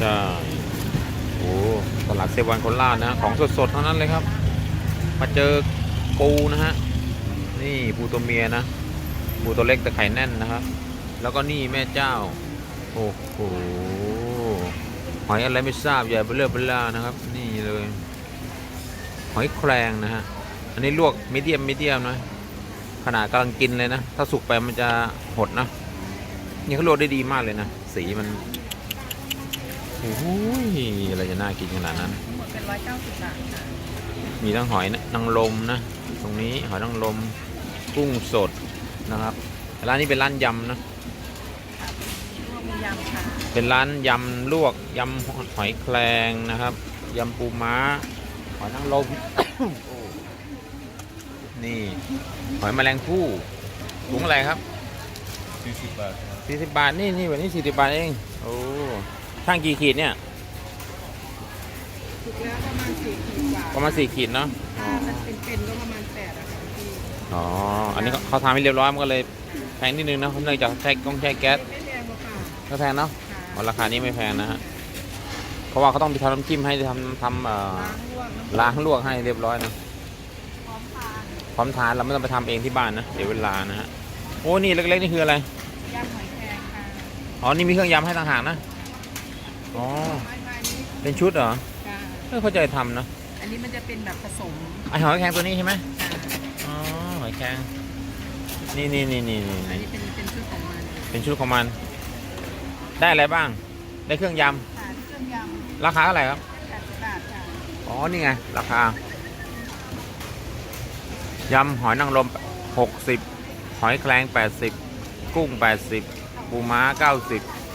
ใช่โอ้ตลาดเซวันโคราชนะของสดๆทั้งนั้นเลยครับ มาเจอปูนะฮะนี่ปูตัวเมียนะปูตัวเล็กแต่ไข่แน่นนะครับแล้วก็นี่แม่เจ้า โอ้โหหอยอะไรไม่ทราบใหญ่เบลอเบล่านะครับ นี่เลย หอยแครงนะฮะอันนี้ลวกมีเดียมมีเดียมนะขนาดกำลังกินเลยนะ ถ้าสุกไปมันจะหดนะนี่เขาลวกได้ดีมากเลยนะ สีมัน โอ้ยอะไรจะน่ากินขนาดนั้นหมดเป็นร้อยเก้าสิบบาทค่ะมีทั้งหอยนางรมนะ ตรงนี้หอยนางรมกุ้งสดนะครับร้านนี้เป็นร้านยำนะ รวมมียำค่ะเป็นร้านยำลวกยำหอยแครงนะครับยำปูม้า หอยนางรม โอ้นี่หอยแมลงภู่ถุงอะไรครับสี่สิบบาท40บาทนี่นี่วันนี้40บาทเอง โอ้ ช่างกี่ขีดเนี่ย ถูกแล้วประมาณสี่ขีดกว่าประมาณ4ขีดเนาะ ถ้ามันเป็นเป็นก็ประมาณแปดอะค่ะพี่อ๋อ อันนี้เขาเขาทำให้เรียบร้อยมันก็เลยแพงนิดนึงนะเนื่องจากใช้กล้องใช้แก๊สไม่แพงหรอกค่ะก็แพงเนาะค่ะอ๋อราคานี้ไม่แพงนะฮะ เพราะว่าเขาต้องไปทำน้ำจิ้มให้ทำทำเอ่อล้างลวกน้ำล้างลวกให้เรียบร้อยนะ พร้อมทานพร้อมทานเราไม่ต้องไปทำเองที่บ้านนะเดี๋ยวเวลานะฮะ โอ้นี่เล็กๆนี่คืออะไรยำหอยแครงค่ะอ๋อนี่มีเครื่องยำให้ต่างหากนะ อ๋อไม้ไม้นี้เป็นชุดเหรอค่ะเออเข้าใจทำนะอันนี้มันจะเป็นแบบผสมไอหอยแครงตัวนี้ใช่ไหมค่ะอ๋อหอยแครงนี่นี่นี่นี่อันนี่นี้เป็นเป็นชุดของมันเป็นชุดของมัน ได้อะไรบ้าง ได้เครื่องยค่ะเครื่องยำราคาเท่าไหร่ครับำแปดสิบบาทค่ะอ๋อ นี่ไง ราคายำหอยนางรม 60 หอยแครง 80 กุ้ง 80 ปูม้า 90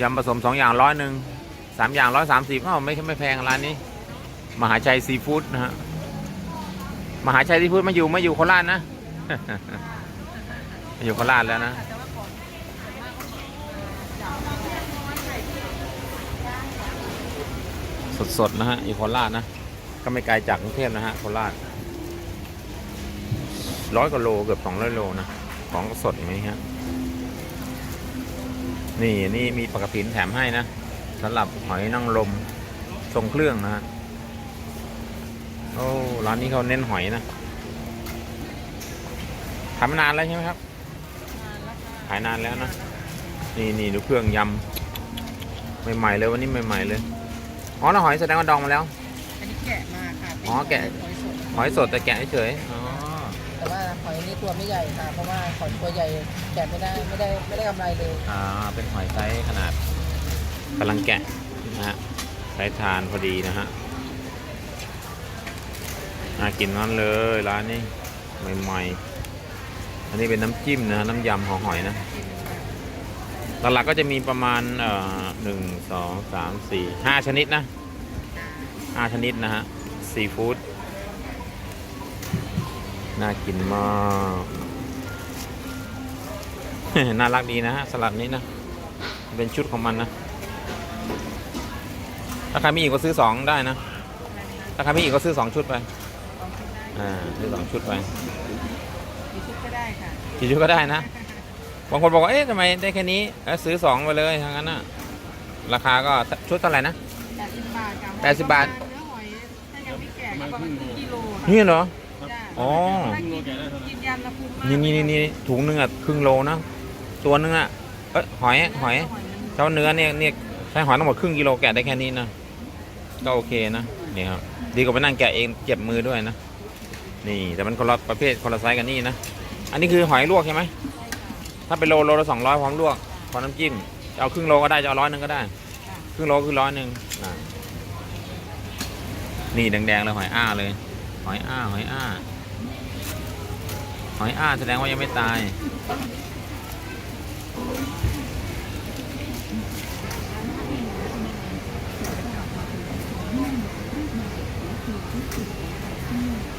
ยำผสม2อย่างร้อยหนึ่งสามอย่างร้อยสามสิบอ้าวไม่ไม่แพงร้านนี้ มหาชัยซีฟู้ดนะฮะมหาชัยซีฟู้ดมาอยู่มาอยู่โคราชนะมาอยู่โคราชแล้วนะสดๆนะฮะอยู่โคราชนะก็ไม่ไกลจากกรุงเทพนะฮะโคราชร้อยกว่าโลเกือบสองร้อยโลนะของสดอย่างนี้ฮะ นี่นี่มีปลากระถินแถมให้นะสำหรับหอยนางรมทรงเครื่องนะฮะโอ้ร้านนี้เขาเน้นหอยนะทำมานานแล้วใช่ไหมครับขายนานแล้วนะนี่นี่ดูเครื่องยำใหม่ๆเลยวันนี้ใหม่ๆเลยอ๋อแล้วหอยแสดงว่าดองมาแล้วอันนี้แกะมาค่ะเป็นอ๋อแกะหอยสดหอยสดแต่แกะเฉยๆอ๋อ แต่ว่าหอยนี่ตัวไม่ใหญ่ค่ะ เพราะว่าหอยตัวใหญ่แกะไม่ได้ไม่ได้ไม่ได้กำไรเลยอ่าเป็นหอยไซส์ขนาดกำลังแกะนะฮะใช้ทานพอดีนะฮะน่ากินนั่นเลยร้านนี้ใหม่ๆ อันนี้เป็นน้ำจิ้มนะน้ำยำของหอยนะหลักๆก็จะมีประมาณเอ่อหนึ่งสองสามสี่ห้าชนิดนะห้าชนิดนะฮะซีฟู้ด น่ากินมาก น่ารักดีนะฮะสลัดนี้นะ เป็นชุดของมันนะ ถ้าใครมีอีกก็ซื้อสองได้นะ ถ้าใครมีอีกก็ซื้อสองชุดไปลองชิมได้อ่า ซื้อสองชุดไป กี่ชุดก็ได้ค่ะ กี่ชุดก็ได้นะ บางคนบอกว่า เอ๊ะทำไมได้แค่นี้เอ้ยซื้อสองไปเลยทั้งนั้นนะราคาก็ชุดเท่าไหร่นะแปดสิบบาทค่ะแปดสิบบาท เนื้อหอยถ้ายังไม่แก่ก็ประมาณครึ่งกิโลค่ะ นี่เหรอจ้ะ อ๋อ ถ้ากินกินยันละพุมมากนี่นี่นี่นี่ถุงหนึงอะครึ่งโลนะตัวหนึงอะเอ้ยหอยหอยเจ้าเนื้อเนี่ยเนี่ยใช้หอยทั้งหมดครึ่งกิโลแกะได้แค่นี้นะก็โอเคนะนี่ครับดีกว่าไปนั่งแกะเองเจ็บมือด้วยนะนี่แต่มันคนละประเภทคนละไซส์กันนี่นะอันนี้คือหอยลวกใช่ไหมถ้าเป็นโลโลละสองร้อยพร้อมลวกพร้อมน้ำจิ้มจะเอาครึ่งโลก็ได้จะเอาร้อยหนึ่งก็ได้ ครึ่งโลคือร้อยหนึ่งอ่านี่แดงๆเลยหอยอ้าเลย หอยอ้าหอยอ้า หอยอ้าแสดงว่ายังไม่ตาย Thank.